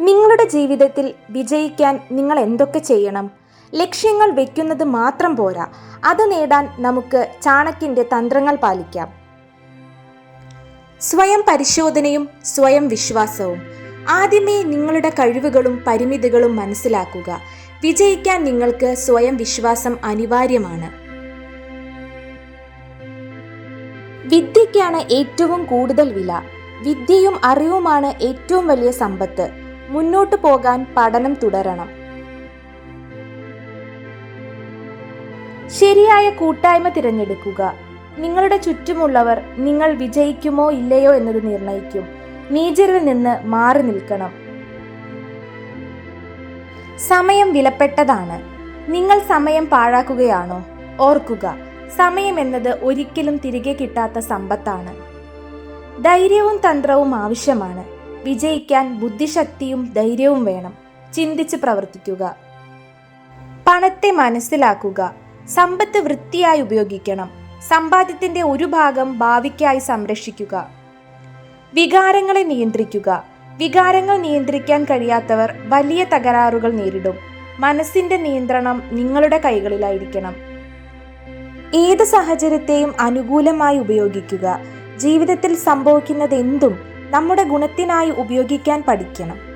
നിങ്ങളുടെ ജീവിതത്തിൽ വിജയിക്കാൻ നിങ്ങൾ എന്തൊക്കെ ചെയ്യണം? ലക്ഷ്യങ്ങൾ വെക്കുന്നത് മാത്രം പോരാ. അത് നേടാൻ നമുക്ക് ചാണക്യന്റെ തന്ത്രങ്ങൾ പാലിക്കാം. സ്വയം പരിശോധനയും സ്വയം വിശ്വാസവും. ആദ്യമേ നിങ്ങളുടെ കഴിവുകളും പരിമിതികളും മനസ്സിലാക്കുക. വിജയിക്കാൻ നിങ്ങൾക്ക് സ്വയം വിശ്വാസം അനിവാര്യമാണ്. വിദ്യയ്ക്കാണ് ഏറ്റവും കൂടുതൽ വില. വിദ്യയും അറിവുമാണ് ഏറ്റവും വലിയ സമ്പത്ത്. മുന്നോട്ടു പോകാൻ പഠനം തുടരണം. ശരിയായ കൂട്ടായ്മ തിരഞ്ഞെടുക്കുക. നിങ്ങളുടെ ചുറ്റുമുള്ളവർ നിങ്ങൾ വിജയിക്കുമോ ഇല്ലയോ എന്നത് നിർണയിക്കും. നീചരിൽ നിന്ന് മാറി നിൽക്കണം. സമയം വിലപ്പെട്ടതാണ്. നിങ്ങൾ സമയം പാഴാക്കുകയാണോ? ഓർക്കുക സമയം എന്നത് ഒരിക്കലും തിരികെ കിട്ടാത്ത സമ്പത്താണ്. ധൈര്യവും തന്ത്രവും ആവശ്യമാണ്. വിജയിക്കാൻ ബുദ്ധിശക്തിയും ധൈര്യവും വേണം. ചിന്തിച്ച് പ്രവർത്തിക്കുക. പണത്തെ മനസ്സിലാക്കുക. സമ്പത്ത് വൃത്തിയായി ഉപയോഗിക്കണം. സമ്പാദ്യത്തിന്റെ ഒരു ഭാഗം ഭാവിക്കായി സംരക്ഷിക്കുക. വികാരങ്ങളെ നിയന്ത്രിക്കുക. വികാരങ്ങൾ നിയന്ത്രിക്കാൻ കഴിയാത്തവർ വലിയ തകരാറുകൾ നേരിടും. മനസ്സിന്റെ നിയന്ത്രണം നിങ്ങളുടെ കൈകളിലായിരിക്കണം. ഏത് സാഹചര്യത്തെയും അനുകൂലമായി ഉപയോഗിക്കുക. ജീവിതത്തിൽ സംഭവിക്കുന്നതെന്തും നമ്മുടെ ഗുണത്തിനായി ഉപയോഗിക്കാൻ പഠിക്കണം.